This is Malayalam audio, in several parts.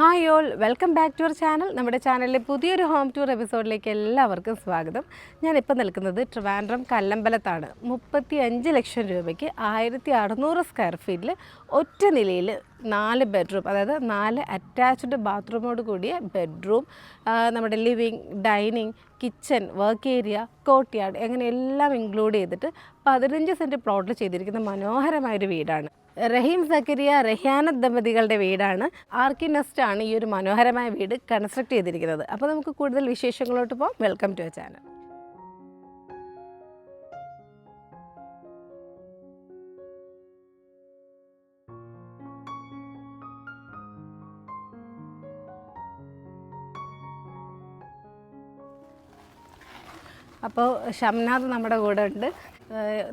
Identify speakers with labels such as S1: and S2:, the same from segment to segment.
S1: Hi all welcome back to our channel. നമ്മുടെ ചാനലിലെ പുതിയൊരു ഹോം ടൂർ എപ്പിസോഡിലേക്ക് എല്ലാവർക്കും സ്വാഗതം. ഞാനിപ്പോൾ നിൽക്കുന്നത് ട്രിവാൻഡ്രം കല്ലമ്പലത്താണ്. മുപ്പത്തി അഞ്ച് ലക്ഷം രൂപയ്ക്ക് ആയിരത്തി അറുന്നൂറ് സ്ക്വയർ ഫീറ്റിൽ ഒറ്റ നിലയിൽ നാല് ബെഡ്റൂം അതായത് നാല് അറ്റാച്ച്ഡ് ബാത്റൂമോട് കൂടിയ ബെഡ്റൂം നമ്മുടെ living dining kitchen work area courtyard അങ്ങനെ എല്ലാം ഇൻക്ലൂഡ് ചെയ്തിട്ട് പതിനഞ്ച് സെന്റ് പ്ലോട്ടിൽ ചെയ്തിരിക്കുന്ന മനോഹരമായൊരു വീടാണ്. റഹീം സക്കരിയ റഹിയാന ദമ്പതികളുടെ വീടാണ്. ആർക്കി നെസ്റ്റ് ആണ് ഈ ഒരു മനോഹരമായ വീട് കൺസ്ട്രക്ട് ചെയ്തിരിക്കുന്നത്. അപ്പോൾ നമുക്ക് കൂടുതൽ വിശേഷങ്ങളോട്ട് പോകാം വെൽക്കം ടു ചാനൽ അപ്പോൾ ഷംനാഥ് നമ്മുടെ കൂടെ ഉണ്ട്.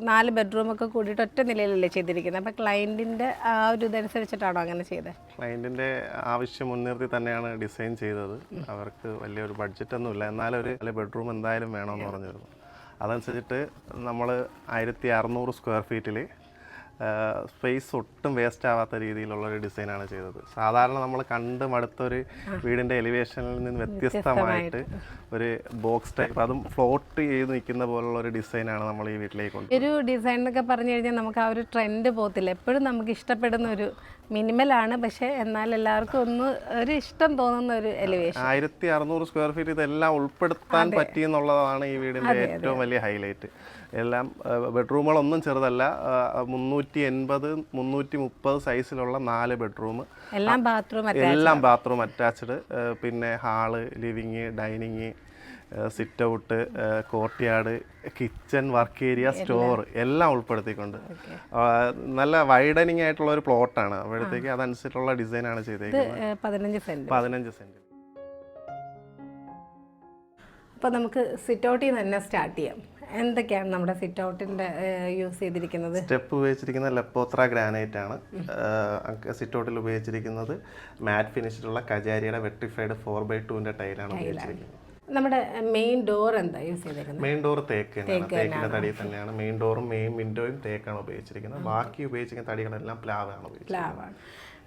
S1: നാല് ബെഡ്റൂമൊക്കെ കൂടിയിട്ട് ഒറ്റ നിലയിലല്ലേ ചെയ്തിരിക്കുന്നത്? അപ്പോൾ ക്ലയന്റിന്റെ ആ ഒരു ഇതനുസരിച്ചിട്ടാണോ അങ്ങനെ ചെയ്തത്
S2: ക്ലയന്റിന്റെ ആവശ്യം മുൻനിർത്തി തന്നെയാണ് ഡിസൈൻ ചെയ്തത്. അവർക്ക് വലിയൊരു ബഡ്ജറ്റൊന്നുമില്ല എന്നാലും ഒരു നല്ല ബെഡ്റൂം എന്തായാലും വേണമെന്ന് പറഞ്ഞിരുന്നു. അതനുസരിച്ചിട്ട് നമ്മൾ ആയിരത്തി അറുന്നൂറ് സ്ക്വയർ ഫീറ്റിൽ സ്പേസ് ഒട്ടും വേസ്റ്റ് ആവാത്ത രീതിയിലുള്ള ഒരു ഡിസൈനാണ് ചെയ്തത്. സാധാരണ നമ്മൾ കണ്ട് മടുത്തൊരു വീടിന്റെ എലിവേഷനിൽ നിന്ന് വ്യത്യസ്തമായിട്ട് ഒരു ബോക്സ് ടൈപ്പ് അതും ഫ്ലോട്ട് ചെയ്ത് നിൽക്കുന്ന പോലുള്ള ഒരു ഡിസൈനാണ് നമ്മൾ ഈ വീട്ടിലേക്ക് കൊണ്ട്
S1: ഒരു ഡിസൈൻ എന്നൊക്കെ പറഞ്ഞു കഴിഞ്ഞാൽ നമുക്ക് ആ ഒരു ട്രെൻഡ് പോകത്തില്ല. എപ്പോഴും നമുക്ക് ഇഷ്ടപ്പെടുന്ന ഒരു മിനിമലാണ് പക്ഷേ എന്നാൽ എല്ലാവർക്കും ഒന്ന് ഒരു ഇഷ്ടം തോന്നുന്ന ഒരു എലിവേഷൻ
S2: ആയിരത്തി അറുന്നൂറ് സ്ക്വയർ ഫീറ്റ് ഇതെല്ലാം ഉൾപ്പെടുത്താൻ പറ്റിയെന്നുള്ളതാണ് ഈ വീടിന്റെ ഏറ്റവും വലിയ ഹൈലൈറ്റ് എല്ലാം ബെഡ്റൂമുകളൊന്നും ചെറുതല്ല. മുന്നൂറ്റി എൺപത് മുന്നൂറ്റി മുപ്പത് സൈസിലുള്ള നാല് ബെഡ്റൂം.
S1: എല്ലാം ബാത്റൂം
S2: എല്ലാം ബാത്റൂം അറ്റാച്ച്ഡ്. പിന്നെ hall living dining sit out courtyard kitchen work area store എല്ലാം ഉൾപ്പെടുത്തിക്കൊണ്ട്. നല്ല വൈഡനിങ് ആയിട്ടുള്ള ഒരു പ്ലോട്ടാണ്. അപ്പോഴത്തേക്ക് അതനുസരിച്ചുള്ള ഡിസൈനാണ് ചെയ്തേക്കുന്നത്.
S1: പതിനഞ്ച്
S2: സെന്റ്.
S1: അപ്പോൾ നമുക്ക് സിറ്റ് ഔട്ടിൽ നിന്ന് തന്നെ സ്റ്റാർട്ട് ചെയ്യാം. എന്തൊക്കെയാണ് നമ്മുടെ സിറ്റ് ഔട്ടിന്റെ യൂസ് ചെയ്തിരിക്കുന്നത്?
S2: സ്റ്റെപ്പ് ഉപയോഗിച്ചിരിക്കുന്ന ലെപ്പോത്ര ഗ്രാനൈറ്റ് ആണ്. സിറ്റ് ഔട്ടിൽ ഉപയോഗിച്ചിരിക്കുന്നത് മാറ്റ് ഫിനിഷിലുള്ള കജാരിയുടെ വെട്ടിഫൈഡ് ഫോർ ബൈ ടുവിന്റെ ടൈലാണ് ഉപയോഗിച്ചിരിക്കുന്നത്.
S1: നമ്മുടെ മെയിൻ ഡോർ എന്താ യൂസ് ചെയ്തിരിക്കുന്നത്?
S2: മെയിൻ ഡോർ തേക്ക് തന്നെയാണ്. തേക്കിന്റെ തടി തന്നെയാണ്. മെയിൻ ഡോറും മെയിൻ വിൻഡോയും തേക്കാണ് ഉപയോഗിച്ചിരിക്കുന്നത്. ബാക്കി ഉപയോഗിച്ചിരിക്കുന്ന തടികളെല്ലാം പ്ലാവാണ് ആണ്
S1: പ്ലാവാണ്.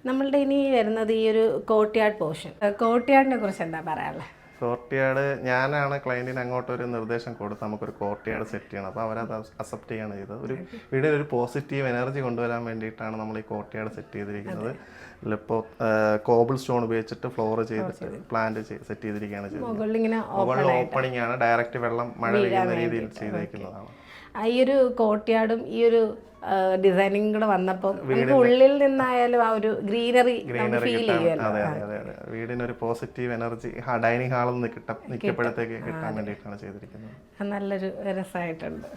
S1: നമ്മളുടെ ഇനി വരുന്നത് ഈ ഒരു കോട്ട്യാർഡ് പോർഷൻ കോട്ട്യാർഡിനെ കുറിച്ച് എന്താ പറയാനുള്ളത്
S2: കോർട്ട്യാർഡ് ഞാനാണ് ക്ലയന്റിന് അങ്ങോട്ട് ഒരു നിർദ്ദേശം കൊടുത്ത് നമുക്കൊരു കോർട്ട്യാർഡ് സെറ്റ് ചെയ്യണം. അപ്പോൾ അവരത് അക്സെപ്റ്റ് ചെയ്യാണ് ചെയ്തത്. ഒരു വീടിന് ഒരു പോസിറ്റീവ് എനർജി കൊണ്ടുവരാൻ വേണ്ടിയിട്ടാണ് നമ്മൾ ഈ കോർട്ട്യാർഡ് സെറ്റ് ചെയ്തിരിക്കുന്നത്. ഇപ്പോൾ കോബിൾ സ്റ്റോൺ ഉപയോഗിച്ചിട്ട് ഫ്ലോർ ചെയ്തിട്ട് പ്ലാന്റ് സെറ്റ് ചെയ്തിരിക്കുകയാണ് ചെയ്തത്
S1: മുകളിൽ
S2: ഓപ്പണിംഗ് ആണ്. ഡയറക്റ്റ് വെള്ളം മഴ പെയ്യുന്ന രീതിയിൽ ചെയ്തേക്കുന്നതാണ്.
S1: ഈ ഒരു കോർട്ട്യാർഡും ഈ ഒരു ഡിസൈനിങ് കൂടെ വന്നപ്പോൾ നമുക്ക് ഉള്ളിൽ നിന്നായാലും ആ ഒരു ഗ്രീനറി ഫീൽ ചെയ്യുമല്ലോ.
S2: വീടിനൊരു പോസിറ്റീവ് എനർജി ഡൈനിങ് ഹാളിൽ നിന്ന് കിട്ടാൻ വേണ്ടിയിട്ടാണ് ചെയ്തിരിക്കുന്നത്.
S1: നല്ലൊരു രസമായിട്ടുണ്ട്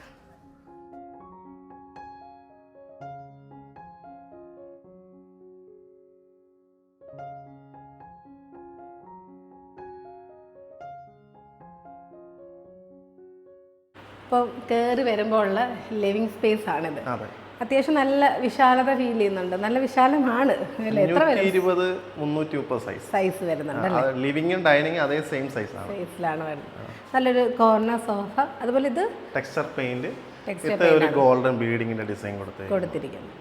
S1: ഇപ്പോൾ കയറി വരുമ്പോൾ ഉള്ള ലിവിങ് സ്പേസ് ആണിത്.
S2: അതെ.
S1: അത്യാവശ്യം നല്ല വിശാലത ഫീൽ ചെയ്യുന്നുണ്ട്. നല്ല വിശാലമാണ്.
S2: ഇരുപത് മുന്നൂറ്റി മുപ്പത് സൈസ്
S1: സൈസ് വരുന്നുണ്ട്
S2: ലിവിങ്ങും ഡൈനിങ് അതേ സെയിം സൈസ് ആണ്.
S1: സൈസിലാണ് വരുന്നത്. നല്ലൊരു കോർണർ സോഫ അതുപോലെ ഇത്
S2: ടെക്സ്ചർ പെയിന്റ് ഒരു ഗോൾഡൻ ബീഡിങ്ങിന്റെ ഡിസൈൻ കൊടുത്തേ
S1: കൊടുത്തിരിക്കുന്നു.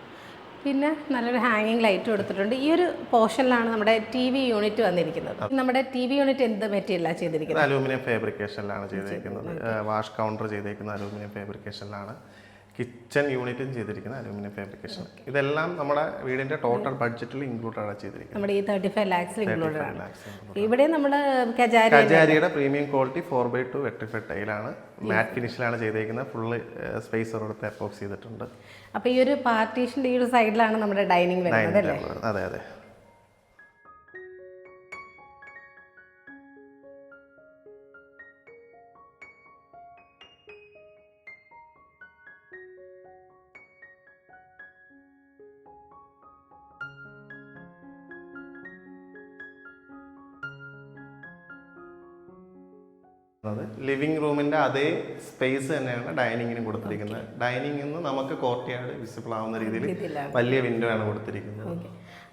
S1: പിന്നെ നല്ലൊരു ഹാങ്ങിങ് ലൈറ്റ് കൊടുത്തിട്ടുണ്ട്. ഈ ഒരു പോർഷനിലാണ് നമ്മുടെ ടി വി യൂണിറ്റ് വന്നിരിക്കുന്നത്. നമ്മുടെ ടി വി യൂണിറ്റ് എന്ത് മെറ്റീരിയലാണ് ചെയ്തിരിക്കുന്നത്?
S2: അലൂമിനിയം ഫാബ്രിക്കേഷനിലാണ് ചെയ്തിരിക്കുന്നത്. വാഷ് കൗണ്ടർ ചെയ്തിരിക്കുന്നത് അലൂമിനിയം ഫാബ്രിക്കേഷനിലാണ് കിച്ചൺ യൂണിറ്റും ചെയ്തിരിക്കുന്ന അലൂമിനിയം ഫാബ്രിക്കേഷൻ. ഇതെല്ലാം നമ്മുടെ വീടിന്റെ ടോട്ടൽ ബഡ്ജറ്റിൽ ഇൻക്ലൂഡ് ആണ് ചെയ്തിരിക്കുന്നത്.
S1: നമ്മുടെ ഈ തേർട്ടി ഫൈവ് ലാക്സിൽ ഇൻക്ലൂഡ് ആണ്. ഇവിടെ Kajaria
S2: കജാരിയുടെ premium quality four by two vitrified ടൈലാണ് മാറ്റ് ഫിനിഷിലാണ് ചെയ്തേക്കുന്നത്. ഫുള്ള് സ്പേസ് കൊടുത്ത് അപ്പോക്സ് ചെയ്തിട്ടുണ്ട്.
S1: അപ്പോൾ ഈ ഒരു പാർട്ടീഷന്റെ ഈ ഒരു സൈഡിലാണ് നമ്മുടെ ഡൈനിങ് വരുന്നത് അല്ലേ?
S2: അതെ അതെ. ലിവിംഗ് റൂമിന്റെ അതേ സ്പേസ് തന്നെയാണ് ഡൈനിങ്ങിനും കൊടുത്തിരിക്കുന്നത്. ഡൈനിങ്ങിൽ നിന്ന് നമുക്ക് കോർട്ട്യാർഡ് വിസിബിൾ ആവുന്ന രീതിയിൽ വലിയ വിൻഡോ ആണ് കൊടുത്തിരിക്കുന്നത്.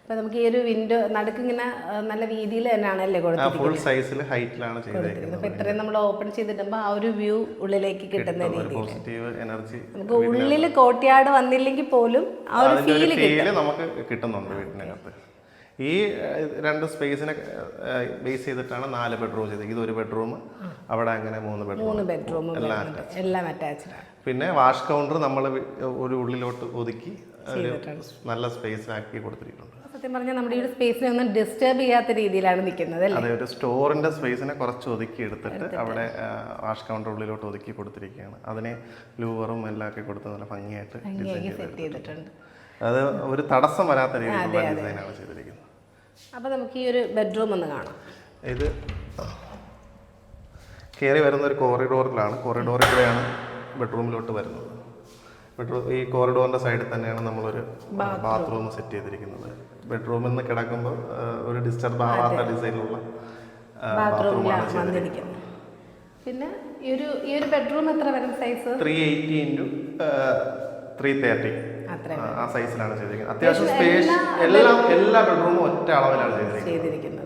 S1: അപ്പോൾ നമുക്ക് ഈ ഒരു വിൻഡോ നടുക്കിങ്ങനെ ഇങ്ങനെ നല്ല രീതിയിൽ തന്നെയാണ്
S2: അല്ലേ
S1: കൊടുത്തിരിക്കുന്നത്?
S2: ഫുൾ സൈസിൽ ഹൈറ്റിലാണ് ചെയ്തേക്കുന്നത്.
S1: അപ്പോൾ ഇത്രയും നമ്മൾ ഓപ്പൺ ചെയ്തിടുമ്പോൾ ആ ഒരു വ്യൂ ഉള്ളിലേക്ക് കിട്ടുന്ന
S2: പോസിറ്റീവ് എനർജി
S1: നമുക്ക് ഉള്ളിൽ കോട്ടയാട് വന്നില്ലെങ്കിൽ പോലും ആ ഒരു ഫീൽ
S2: നമുക്ക് കിട്ടുന്നുണ്ട് വീട്ടിനകത്ത് ഈ രണ്ട് സ്പേസിനെ ബേസ് ചെയ്തിട്ടാണ് നാല് ബെഡ്റൂം ചെയ്തത്. ഇത് ഒരു ബെഡ്റൂം അവിടെ അങ്ങനെ മൂന്ന് ബെഡ്റൂം.
S1: ബെഡ്റൂം എല്ലാം എല്ലാം അറ്റാച്ച്ഡ്
S2: പിന്നെ വാഷ് കൗണ്ടർ നമ്മൾ ഒരു ഉള്ളിലോട്ട് ഒതുക്കി ഒരു നല്ല സ്പേസിലാക്കി കൊടുത്തിട്ടുണ്ട്.
S1: സത്യം പറഞ്ഞാൽ നമ്മുടെ ഈ ഒരു സ്പേസിനെ ഒന്നും ഡിസ്റ്റർബ് ചെയ്യാത്ത രീതിയിലാണ് നിൽക്കുന്നത്
S2: അതെ ഒരു സ്റ്റോറിന്റെ സ്പേസിനെ കുറച്ച് ഒതുക്കി എടുത്തിട്ട് അവിടെ വാഷ് കൗണ്ടർ ഉള്ളിലോട്ട് ഒതുക്കി കൊടുത്തിരിക്കുകയാണ്. അതിനെ ലൂവറും എല്ലാം ഒക്കെ കൊടുത്ത് നല്ല ഭംഗിയായിട്ട് ഡിസൈൻ
S1: ചെയ്തിട്ടുണ്ട്.
S2: അത് ഒരു തടസ്സം വരാത്ത രീതിയിലുള്ള ഡിസൈനാണ് ചെയ്തിരിക്കുന്നത്.
S1: അപ്പോൾ നമുക്ക് ഈ ഒരു ബെഡ്റൂം ഒന്ന് കാണാം.
S2: ഇത് കയറി വരുന്ന ഒരു കോറിഡോറിലാണ് കോറിഡോറിൽ കൂടെയാണ് ബെഡ്റൂമിലോട്ട് വരുന്നത്. ബെഡ്റൂം ഈ കോറിഡോറിന്റെ സൈഡിൽ തന്നെയാണ് നമ്മളൊരു ബാത്റൂം സെറ്റ് ചെയ്തിരിക്കുന്നത്. ബെഡ്റൂമിൽ നിന്ന് കിടക്കുമ്പോൾ ഒരു ഡിസ്റ്റർബ് ആവാത്ത ഡിസൈനിലുള്ള ബാത്റൂമാണ്
S1: ചെയ്തിരിക്കുന്നത്. പിന്നെ ഈ ഒരു ഈ ഒരു ബെഡ്റൂം എത്ര വരും size
S2: three eighty into three thirty ആ സൈസിലാണ് ചെയ്തിരിക്കുന്നത്. അത്യാവശ്യം സ്പേസ് എല്ലാം എല്ലാ ബെഡ്റൂമും ഒറ്റ അളവിലാണ് ചെയ്തിരിക്കുന്നത്.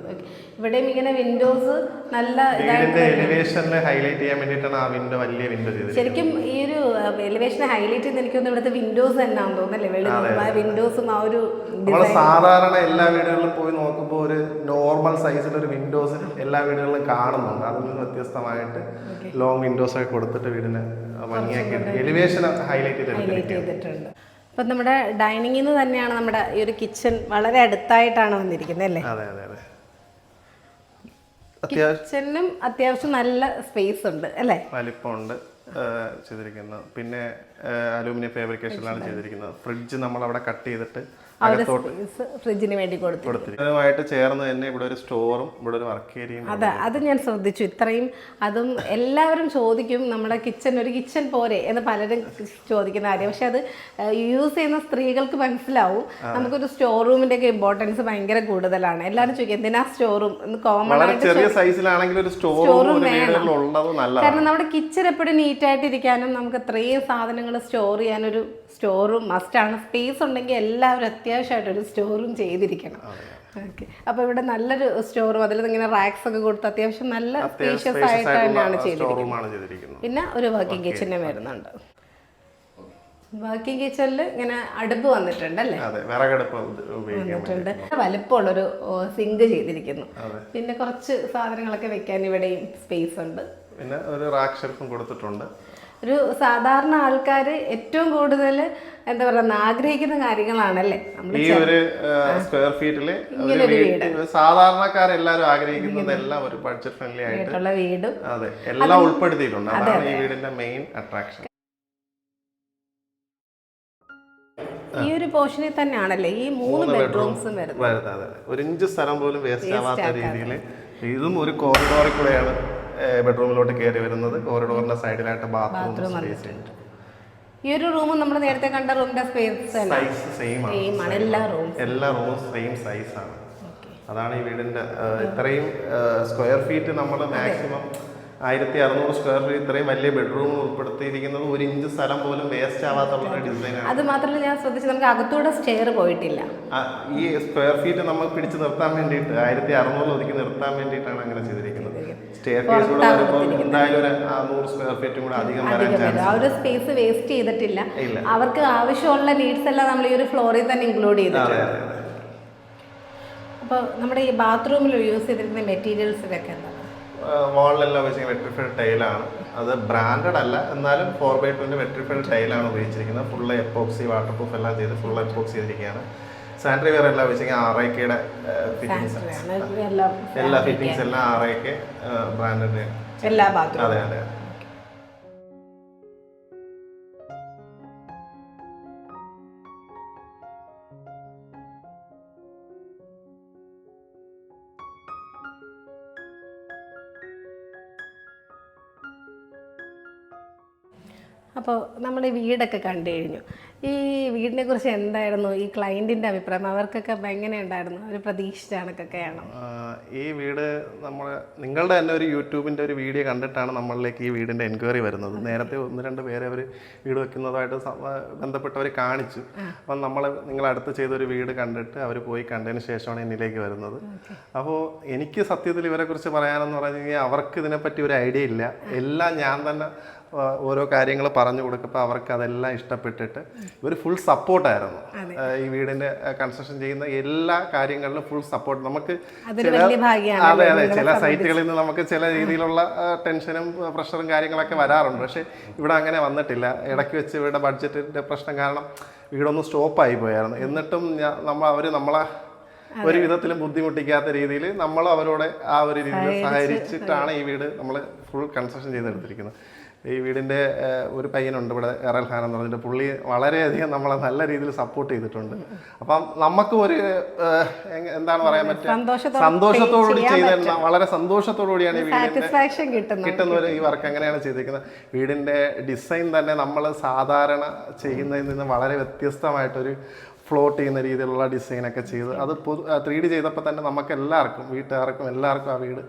S1: ഇവിടെയും ഇങ്ങനെ വിൻഡോസ് നല്ല
S2: വീടിന്റെ എലിവേഷനിൽ ഹൈലൈറ്റ് ചെയ്യാൻ വേണ്ടിയിട്ടാണ് ആ വിൻഡോ വലിയ വിൻഡോ ചെയ്തിരിക്കുന്നത്.
S1: ശരിക്കും ഈ ഒരു എലിവേഷനെ ഹൈലൈറ്റ് ചെയ്യുന്ന എനിക്കൊന്നും ഇവിടുത്തെ വിൻഡോസ് തന്നെയാണെന്ന് തോന്നുന്നല്ലേ? വെളി ആ വിൻഡോസും ആ ഒരു
S2: നമ്മൾ സാധാരണ എല്ലാ വീടുകളിലും പോയി നോക്കുമ്പോൾ ഒരു നോർമൽ സൈസിൽ ഒരു വിൻഡോസ് എല്ലാ വീടുകളിലും കാണുന്നുണ്ട്. അതിൽ നിന്ന് വ്യത്യസ്തമായിട്ട് ലോങ് വിൻഡോസ് ഒക്കെ കൊടുത്തിട്ട് വീടിന് ഭംഗിയാക്കി എലിവേഷൻ ഹൈലൈറ്റ്
S1: ചെയ്തിട്ടുണ്ട്. അപ്പം നമ്മുടെ ഡൈനിങ്ങിൽ നിന്ന് തന്നെയാണ് നമ്മുടെ ഈ ഒരു കിച്ചൺ വളരെ അടുത്തായിട്ടാണ് വന്നിരിക്കുന്നത് അല്ലേ?
S2: അതെ അതെ അതെ. അത്യാവശ്യം
S1: കിച്ചണിനും അത്യാവശ്യം നല്ല സ്പേസ് ഉണ്ട് അല്ലേ?
S2: വലിപ്പമുണ്ട് ചെയ്തിരിക്കുന്നത് പിന്നെ അലൂമിനിയം ഫാബ്രിക്കേഷനിലാണ് ചെയ്തിരിക്കുന്നത്. ഫ്രിഡ്ജ് നമ്മൾ അവിടെ കട്ട് ചെയ്തിട്ട്
S1: ഫ്രിഡ്ജിന് വേണ്ടി കൊടുത്തു
S2: കൊടുത്തിരിക്കുന്നത് അതുമായിട്ട് ചേർന്ന് തന്നെ ഇവിടെ ഒരു സ്റ്റോറും ഇവിടെ ഒരു വർക്ക് ഏരിയയും
S1: അതെ അത് ഞാൻ ശ്രദ്ധിച്ചു. ഇത്രയും അതും എല്ലാവരും ചോദിക്കും നമ്മുടെ കിച്ചൺ ഒരു കിച്ചൺ പോരെ എന്ന് പലരും ചോദിക്കുന്ന കാര്യം. പക്ഷെ അത് യൂസ് ചെയ്യുന്ന സ്ത്രീകൾക്ക് മനസ്സിലാവും. നമുക്കൊരു സ്റ്റോർ റൂമിന്റെ ഒക്കെ ഇമ്പോർട്ടൻസ് ഭയങ്കര കൂടുതലാണ്. എല്ലാവരും ചോദിക്കും എന്തിനാ സ്റ്റോർ റൂം എന്ന് കോമൺ ആയിട്ട്
S2: ചെറിയ സൈസിലാണെങ്കിൽ ഒരു സ്റ്റോറും റൂം വേണം.
S1: കാരണം നമ്മുടെ കിച്ചൺ എപ്പോഴും നീറ്റായിട്ട് ഇരിക്കാനും നമുക്ക് ഇത്രയും സാധനങ്ങൾ സ്റ്റോർ ചെയ്യാനൊരു സ്റ്റോറും മസ്റ്റാണ് സ്പേസ് ഉണ്ടെങ്കിൽ എല്ലാവരും അത്യാവശ്യമായിട്ടൊരു സ്റ്റോറും ചെയ്തിരിക്കണം. ഓക്കെ അപ്പോൾ ഇവിടെ നല്ലൊരു സ്റ്റോറും അതിൽ ഇങ്ങനെ റാക്സ് ഒക്കെ കൊടുത്ത് അത്യാവശ്യം നല്ല സ്പേഷ്യസ് ആയിട്ട് തന്നെയാണ് ചെയ്തിരിക്കുന്നത്. പിന്നെ ഒരു വർക്കിംഗ് കിച്ചനും വരുന്നുണ്ട്. വർക്കിംഗ് കിച്ചണിൽ ഇങ്ങനെ അടുപ്പ് വന്നിട്ടുണ്ട് അല്ലേ? വന്നിട്ടുണ്ട്. വലിപ്പമുള്ളൊരു സിങ്ക് ചെയ്തിരിക്കുന്നു. പിന്നെ കുറച്ച് സാധനങ്ങളൊക്കെ വെക്കാൻ ഇവിടെയും സ്പേസ് ഉണ്ട്.
S2: പിന്നെ ഒരു റാക്ക് ഷെൽഫും കൊടുത്തിട്ടുണ്ട്.
S1: ഒരു സാധാരണ ആൾക്കാർ ഏറ്റവും കൂടുതൽ എന്താ പറയുക ആഗ്രഹിക്കുന്ന കാര്യങ്ങളാണല്ലേ?
S2: ഈ ഒരു സ്ക്വയർ വീട്. സാധാരണക്കാരെല്ലാരും ആഗ്രഹിക്കുന്നത് എല്ലാം ഒരു ബഡ്ജറ്റ് ഫ്രണ്ട്ലി ആയിട്ട്
S1: ആയിട്ടുള്ള വീട്.
S2: അതെ എല്ലാം ഉൾപ്പെടുത്തിയിട്ടുണ്ട്. അതാണ് ഈ വീടിന്റെ മെയിൻ അട്രാക്ഷൻ
S1: ഈ ഒരു പോർഷനിൽ തന്നെയാണല്ലേ ഈ മൂന്ന് ബെഡ്റൂംസും വരുന്നത്.
S2: ഒരു ഇഞ്ച് സ്ഥലം പോലും വേസ്റ്റ് ആവാത്ത രീതിയിൽ ഇതും ഒരു കോറിഡോറിൽ കൂടെയാണ് ബെഡ്റൂമിലോട്ട് കയറി വരുന്നത് കോറിഡോറിന്റെ സൈഡിലായിട്ട് ബാത്റൂം സ്പേസ്
S1: ഈ ഒരു റൂം നമ്മൾ നേരത്തെ കണ്ട റൂമിന്റെ സ്പേസ്
S2: സൈസ് സെയിം ആണ്.
S1: ആണ്. എല്ലാ റൂം
S2: എല്ലാ റൂമും സെയിം സൈസ് ആണ്. അതാണ് ഈ വീടിന്റെ ഇത്രയും സ്ക്വയർ ഫീറ്റ് നമ്മൾ മാക്സിമം ആയിരത്തി അറുന്നൂറ് സ്ക്വയർ ഫീറ്റ് ഇത്രയും വലിയ ബെഡ്റൂം ഉൾപ്പെടുത്തിയിരിക്കുന്നത് ഒരു ഇഞ്ച് സ്ഥലം പോലും വേസ്റ്റ് ആവാത്തുള്ള ഡിസൈനാണ്
S1: അത്. മാത്രമല്ല ഞാൻ ശ്രദ്ധിച്ചു നമുക്ക് അകത്തൂടെ സ്റ്റെയർ പോയിട്ടില്ല.
S2: ഈ സ്ക്വയർ ഫീറ്റ് നമ്മൾ പിടിച്ചു നിർത്താൻ വേണ്ടിയിട്ട് ആയിരത്തി അറുന്നൂറിൽ ഒതുക്കി നിർത്താൻ വേണ്ടിയിട്ടാണ് അങ്ങനെ ചെയ്തിരിക്കുന്നത്. ആ
S1: ഒരു സ്പേസ് വേസ്റ്റ് ചെയ്തിട്ടില്ല. അവർക്ക് ആവശ്യമുള്ള നീഡ്സ് എല്ലാം നമ്മൾ ഈ ഒരു ഫ്ലോറിൽ തന്നെ ഇൻക്ലൂഡ് ചെയ്തിട്ടുണ്ട്. അപ്പോൾ നമ്മുടെ ഈ ബാത്റൂമിൽ യൂസ് ചെയ്തിരുന്ന മെറ്റീരിയൽസിലൊക്കെ എന്താണ്?
S2: വാളിലെല്ലാം വെച്ച് വെട്രിഫൈഡ് ടൈലാണ് അത് ബ്രാൻഡഡ് അല്ല. എന്നാലും ഫോർ ബൈ ടുവിന്റെ വെട്രിഫൈഡ് ടൈലാണ് ഉപയോഗിച്ചിരിക്കുന്നത്. ഫുൾ എപ്പോക്സി വാട്ടർ പ്രൂഫ് എല്ലാം ചെയ്ത് ഫുൾ എപ്പോക്സി ചെയ്തിരിക്കുകയാണ്. സാനിറ്ററി വെയർ എല്ലാം വെച്ചെങ്കിൽ ആർ ഐ കെയുടെ ഫിറ്റിങ്സ്
S1: എല്ലാം
S2: ഫിറ്റിംഗ്സ് എല്ലാം ആർ ഐ കെ ബ്രാൻഡ്
S1: എല്ലാ
S2: അതെ അതെ.
S1: അപ്പോൾ നമ്മൾ ഈ വീടൊക്കെ കണ്ടു കഴിഞ്ഞു. ഈ വീടിനെ കുറിച്ച് എന്തായിരുന്നു? ഈ ക്ലയന്റിന്റെ അഭിപ്രായം അവർക്കൊക്കെ എങ്ങനെ ഉണ്ടായിരുന്നു? ഒരു പ്രതീക്ഷിച്ച കണക്കൊക്കെയാണോ
S2: ഈ വീട് നമ്മൾ നിങ്ങളുടെ തന്നെ ഒരു യൂട്യൂബിന്റെ ഒരു വീഡിയോ കണ്ടിട്ടാണ് നമ്മളിലേക്ക് ഈ വീടിന്റെ എൻക്വയറി വരുന്നത്. നേരത്തെ ഒന്ന് രണ്ട് പേരെ അവർ വീട് വെക്കുന്നതായിട്ട് ബന്ധപ്പെട്ടവർ കാണിച്ചു. അപ്പം നമ്മൾ നിങ്ങളടുത്ത് ചെയ്തൊരു വീട് കണ്ടിട്ട് അവർ പോയി കണ്ടതിന് ശേഷമാണ് എന്നിലേക്ക് വരുന്നത്. അപ്പോൾ എനിക്ക് സത്യത്തിൽ ഇവരെക്കുറിച്ച് പറയാനെന്ന് പറഞ്ഞു കഴിഞ്ഞാൽ അവർക്ക് ഇതിനെപ്പറ്റി ഒരു ഐഡിയ ഇല്ല. എല്ലാം ഞാൻ തന്നെ ഓരോ കാര്യങ്ങൾ പറഞ്ഞു കൊടുക്കുമ്പോൾ അവർക്ക് അതെല്ലാം ഇഷ്ടപ്പെട്ടിട്ട് ഇവർ ഫുൾ സപ്പോർട്ടായിരുന്നു ഈ വീടിന്റെ കൺസ്ട്രക്ഷൻ ചെയ്യുന്ന എല്ലാ കാര്യങ്ങളിലും ഫുൾ സപ്പോർട്ട് നമുക്ക് അതെ അതെ. ചില സൈറ്റുകളിൽ നിന്ന് നമുക്ക് ചില രീതിയിലുള്ള ടെൻഷനും പ്രഷറും കാര്യങ്ങളൊക്കെ വരാറുണ്ട്. പക്ഷേ ഇവിടെ അങ്ങനെ വന്നിട്ടില്ല. ഇടയ്ക്ക് വെച്ച് ഇവിടെ ബഡ്ജറ്റിന്റെ പ്രശ്നം കാരണം വീടൊന്ന് സ്റ്റോപ്പായി പോയായിരുന്നു. എന്നിട്ടും നമ്മൾ അവർ നമ്മളെ ഒരു വിധത്തിലും ബുദ്ധിമുട്ടിക്കാത്ത രീതിയിൽ നമ്മൾ അവരോട് ആ ഒരു രീതിയിൽ സഹകരിച്ചിട്ടാണ് ഈ വീട് നമ്മൾ ഫുൾ കൺസ്ട്രക്ഷൻ ചെയ്തെടുത്തിരിക്കുന്നത്. ഈ വീടിന്റെ ഒരു പയ്യനുണ്ട് ഇവിടെ എറൽ ഖാൻ എന്ന് പറഞ്ഞിട്ട് പുള്ളി വളരെയധികം നമ്മളെ നല്ല രീതിയിൽ സപ്പോർട്ട് ചെയ്തിട്ടുണ്ട്. അപ്പം നമുക്ക് ഒരു എന്താണ് പറയാൻ പറ്റുക?
S1: സന്തോഷത്തോടെ
S2: സന്തോഷത്തോടുകൂടി ചെയ്ത വളരെ സന്തോഷത്തോടുകൂടിയാണ് ഈ
S1: വീടിന്റെ കിട്ടുന്ന
S2: ഒരു ഈ വർക്ക് എങ്ങനെയാണ് ചെയ്തിരിക്കുന്നത്. വീടിന്റെ ഡിസൈൻ തന്നെ നമ്മൾ സാധാരണ ചെയ്യുന്നതിൽ നിന്ന് വളരെ വ്യത്യസ്തമായിട്ടൊരു ഫ്ലോട്ട് ചെയ്യുന്ന രീതിയിലുള്ള ഡിസൈനൊക്കെ ചെയ്ത് അത് പൊതു ത്രീ ഡി ചെയ്തപ്പോൾ തന്നെ നമുക്ക് എല്ലാവർക്കും വീട്ടുകാർക്കും എല്ലാവർക്കും ആ വീട്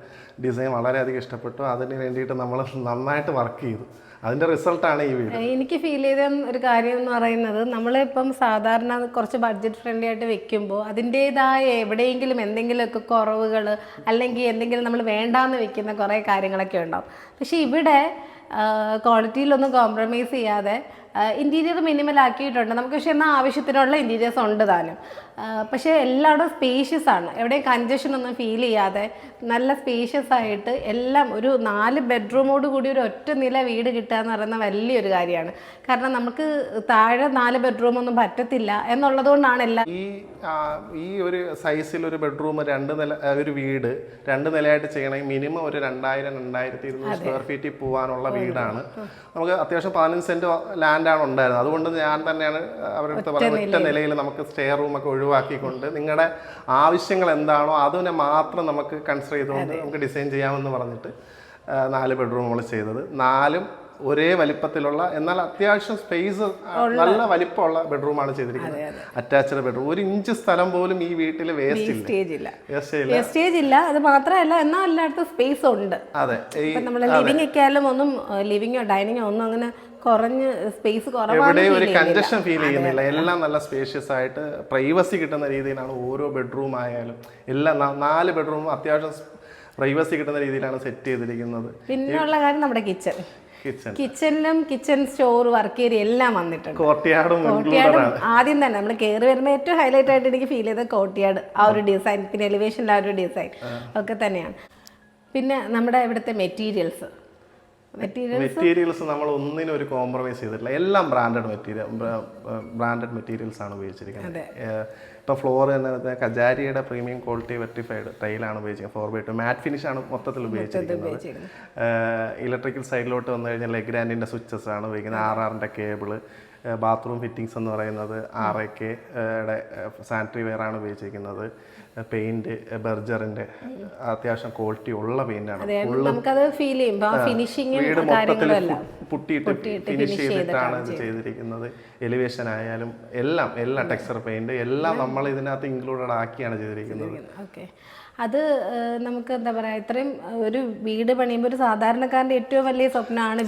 S2: ഡിസൈൻ വളരെയധികം ഇഷ്ടപ്പെട്ടു. അതിന് വേണ്ടിയിട്ട് നമ്മൾ നന്നായിട്ട് വർക്ക് ചെയ്തു. അതിന്റെ റിസൾട്ടാണ് ഈ വീട്.
S1: എനിക്ക് ഫീൽ ചെയ്ത ഒരു കാര്യം എന്ന് പറയുന്നത് നമ്മളിപ്പം സാധാരണ കുറച്ച് ബഡ്ജറ്റ് ഫ്രണ്ട്ലി ആയിട്ട് വെക്കുമ്പോൾ അതിന്റെതായ എവിടെയെങ്കിലും എന്തെങ്കിലുമൊക്കെ കുറവുകൾ അല്ലെങ്കിൽ എന്തെങ്കിലും നമ്മൾ വേണ്ടാന്ന് വെക്കുന്ന കുറേ കാര്യങ്ങളൊക്കെ ഉണ്ടാവും. പക്ഷേ ഇവിടെ ക്വാളിറ്റിയിലൊന്നും കോംപ്രമൈസ് ചെയ്യാതെ ഇന്റീരിയർ മിനിമൽ ആക്കിയിട്ടുണ്ട്. നമുക്ക് പക്ഷേ എന്നാൽ ആവശ്യത്തിനുള്ള ഇന്റീരിയേഴ്സ് ഉണ്ട് താനും. പക്ഷേ എല്ലായിടും സ്പേഷ്യസ് ആണ്. എവിടെയും കഞ്ചഷൻ ഒന്നും ഫീൽ ചെയ്യാതെ നല്ല സ്പേഷ്യസ് ആയിട്ട് എല്ലാം ഒരു നാല് ബെഡ്റൂമോട് കൂടി ഒരു ഒറ്റ നില വീട് കിട്ടുക എന്ന് പറയുന്ന വലിയൊരു കാര്യമാണ്. കാരണം നമുക്ക് താഴെ നാല് ബെഡ്റൂം ഒന്നും പറ്റത്തില്ല എന്നുള്ളത് കൊണ്ടാണ് എല്ലാം
S2: ഈ ഈ ഒരു സൈസിൽ ഒരു ബെഡ്റൂം രണ്ട് നില ഒരു വീട് രണ്ട് നിലയായിട്ട് ചെയ്യണമെങ്കിൽ മിനിമം ഒരു രണ്ടായിരം രണ്ടായിരത്തി ഇരുന്നൂറ് സ്ക്വയർ ഫീറ്റിൽ പോകാനുള്ള വീടാണ്. നമുക്ക് അത്യാവശ്യം പതിനഞ്ച് സെന്റ് ലാൻഡാണ് ഉണ്ടായിരുന്നത്. അതുകൊണ്ട് ഞാൻ തന്നെയാണ് അവരുടെ അടുത്ത് പറയുന്നത് ഒറ്റ നിലയിൽ. നമുക്ക് സ്റ്റേ റൂമൊക്കെ ഒഴിവാക്കിക്കൊണ്ട് നിങ്ങളുടെ ആവശ്യങ്ങൾ എന്താണോ അതിനെ മാത്രം നമുക്ക് കൺസിഡർ ചെയ്തുകൊണ്ട് നമുക്ക് ഡിസൈൻ ചെയ്യാമെന്ന് പറഞ്ഞിട്ട് നാല് ബെഡ്റൂമുകൾ നമ്മൾ ചെയ്തത്. നാലും ഒരേ വലിപ്പത്തിലുള്ള എന്നാൽ അത്യാവശ്യം സ്പേസ് നല്ല വലിപ്പമുള്ള ബെഡ്റൂമാണ് ചെയ്തിരിക്കുന്നത്. അറ്റാച്ച്ഡ് ബെഡ്റൂം ഒരു ഇഞ്ച് സ്ഥലം പോലും ഈ വീട്ടിൽ വേസ്റ്റ് ഇല്ല.
S1: ഇല്ല. അത് മാത്രമല്ല എന്നാൽ എല്ലായിടത്തും സ്പേസ് ഉണ്ട്.
S2: അതെ.
S1: നമ്മൾ ഒക്കെ ആയാലും ഒന്നും ലിവിങ്ങോ ഡൈനിങ്ങോ ഒന്നും അങ്ങനെ കുറഞ്ഞ് സ്പേസ് കുറവാണ്
S2: എവിടെയും ഒരു കഞ്ചഷൻ ഫീൽ ചെയ്യുന്നില്ല. എല്ലാം നല്ല സ്പേഷ്യസ് ആയിട്ട് പ്രൈവസി കിട്ടുന്ന രീതിയിലാണ് ഓരോ ബെഡ്റൂം ആയാലും. എല്ലാം നാല് ബെഡ്റൂം അത്യാവശ്യം പ്രൈവസി കിട്ടുന്ന രീതിയിലാണ് സെറ്റ് ചെയ്തിരിക്കുന്നത്.
S1: പിന്നെയുള്ള കാര്യം നമ്മുടെ കിച്ചൺ കിച്ചണിലും കിച്ചൺ സ്റ്റോർ വർക്ക് ഏരിയ എല്ലാം വന്നിട്ടുണ്ട്. കോട്ടിയാടും ആദ്യം തന്നെ നമ്മൾ കയറി വരുമ്പോൾ ഏറ്റവും ഹൈലൈറ്റ് ആയിട്ട് എനിക്ക് ഫീൽ ചെയ്തത് കോട്ടിയാട് ആ ഒരു ഡിസൈൻ പിന്നെ എലിവേഷനിലെ ആ ഒരു ഡിസൈൻ ഒക്കെ തന്നെയാണ്. പിന്നെ നമ്മുടെ ഇവിടുത്തെ മെറ്റീരിയൽസ് മെറ്റീരിയൽ
S2: മെറ്റീരിയൽസ് നമ്മൾ ഒന്നിനും ഒരു കോംപ്രമൈസ് ചെയ്തിട്ടില്ല. എല്ലാം ബ്രാൻഡഡ് മെറ്റീരിയൽ ബ്രാൻഡഡ് മെറ്റീരിയൽസ് ആണ് ഉപയോഗിച്ചിരിക്കുന്നത്. ഇപ്പോൾ ഫ്ലോർ തന്നെ കജാരിയുടെ പ്രീമിയം ക്വാളിറ്റി വെർട്ടിഫൈഡ് ടൈലാണ് ഉപയോഗിച്ചിരിക്കുന്നത്. Four by two matt finish ആണ് മൊത്തത്തിൽ ഉപയോഗിച്ചിരിക്കുന്നത്. ഇലക്ട്രിക്കൽ സൈഡിലോട്ട് വന്നു കഴിഞ്ഞാൽ ലെഗ്രാൻഡിന്റെ സ്വിച്ചസ് ആണ് ഉപയോഗിക്കുന്നത്. ആർ ആറിന്റെ കേബിൾ ബാത്റൂം ഫിറ്റിങ്സ് എന്ന് പറയുന്നത് R A K sanitary ware ആണ് ഉപയോഗിച്ചിരിക്കുന്നത്. പെയിന്റ് ബെർജറിന്റെ അത്യാവശ്യം ക്വാളിറ്റി ഉള്ള
S1: പെയിന്റ് ആണ്
S2: വീട് മൊത്തത്തിൽ പുട്ടിയിട്ട് ഫിനിഷ് ചെയ്തിട്ടാണ് ഇത് ചെയ്തിരിക്കുന്നത്. എലിവേഷൻ ആയാലും എല്ലാം എല്ലാ ടെക്സ്ചർ പെയിന്റ് എല്ലാം നമ്മൾ ഇതിനകത്ത് ഇൻക്ലൂഡഡ് ആക്കിയാണ് ചെയ്തിരിക്കുന്നത്.
S1: ഓക്കെ അത് നമുക്ക് എന്താ പറയാ ഇത്രയും ഒരു വീട് പണിയുമ്പോൾ ഒരു സാധാരണക്കാരന്റെ ഏറ്റവും വലിയ സ്വപ്നമാണ്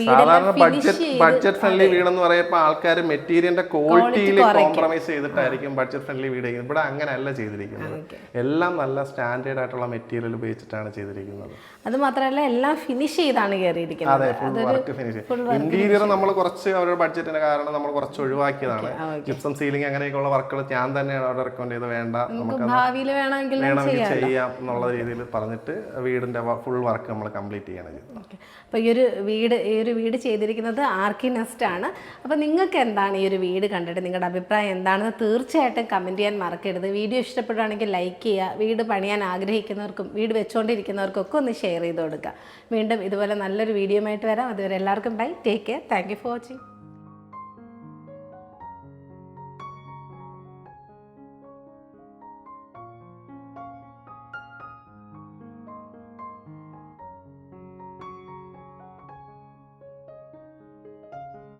S2: ബഡ്ജറ്റ് ഫ്രണ്ട്ലി വീടെന്ന് പറയുമ്പോൾ ആൾക്കാർ മെറ്റീരിയലിന്റെ ക്വാളിറ്റിയിൽ കോംപ്രമൈസ് ചെയ്തിട്ടായിരിക്കും ബഡ്ജറ്റ് ഫ്രണ്ട്ലി വീട് ഇവിടെ അങ്ങനെയല്ല ചെയ്തിരിക്കുന്നത്. എല്ലാം നല്ല സ്റ്റാൻഡേർഡ് ആയിട്ടുള്ള മെറ്റീരിയൽ ഉപയോഗിച്ചിട്ടാണ് ചെയ്തിരിക്കുന്നത്.
S1: അത് മാത്രമല്ല എല്ലാം ഫിനിഷ് ചെയ്താണ് കയറിയിരിക്കുന്നത്
S2: അതെ ഫുൾ വർക്ക് ഫിനിഷ് ഇന്റീരിയർ നമ്മൾ കുറച്ച് അവരുടെ ബഡ്ജറ്റിന്റെ കാരണം നമ്മൾ കുറച്ച് ഒഴിവാക്കിയതാണ്. ജിപ്സം സീലിംഗ് അങ്ങനെയൊക്കെയുള്ള വർക്കുകൾ ഞാൻ തന്നെയാണ് അവിടെ റെക്കമെൻഡ് ചെയ്ത് വേണ്ട നമുക്ക്
S1: ഭാവിയിൽ വേണമെങ്കിൽ
S2: വേണമെങ്കിൽ ചെയ്യാം. എന്നുള്ള രീതിയിൽ പറഞ്ഞിട്ട് വീടിന്റെ ഫുൾ വർക്ക് നമ്മൾ കംപ്ലീറ്റ് ചെയ്യണം ചെയ്തത്.
S1: അപ്പോൾ ഈ ഒരു വീട് ഈ ഒരു വീട് ചെയ്തിരിക്കുന്നത് ആർക്കി നെസ്റ്റ് ആണ്. അപ്പോൾ നിങ്ങൾക്ക് എന്താണ് ഈ ഒരു വീട് കണ്ടിട്ട് നിങ്ങളുടെ അഭിപ്രായം എന്താണെന്ന് തീർച്ചയായിട്ടും കമന്റ് ചെയ്യാൻ മറക്കരുത്. വീഡിയോ ഇഷ്ടപ്പെടുകയാണെങ്കിൽ ലൈക്ക് ചെയ്യുക വീട് പണിയാൻ ആഗ്രഹിക്കുന്നവർക്കും വീട് വെച്ചുകൊണ്ടിരിക്കുന്നവർക്കും ഒക്കെ ഒന്ന് ഷെയർ ചെയ്ത് കൊടുക്കുക. വീണ്ടും ഇതുപോലെ നല്ലൊരു വീഡിയോ ആയിട്ട് വരാം. അതുവരെ എല്ലാവർക്കും bye take care thank for watching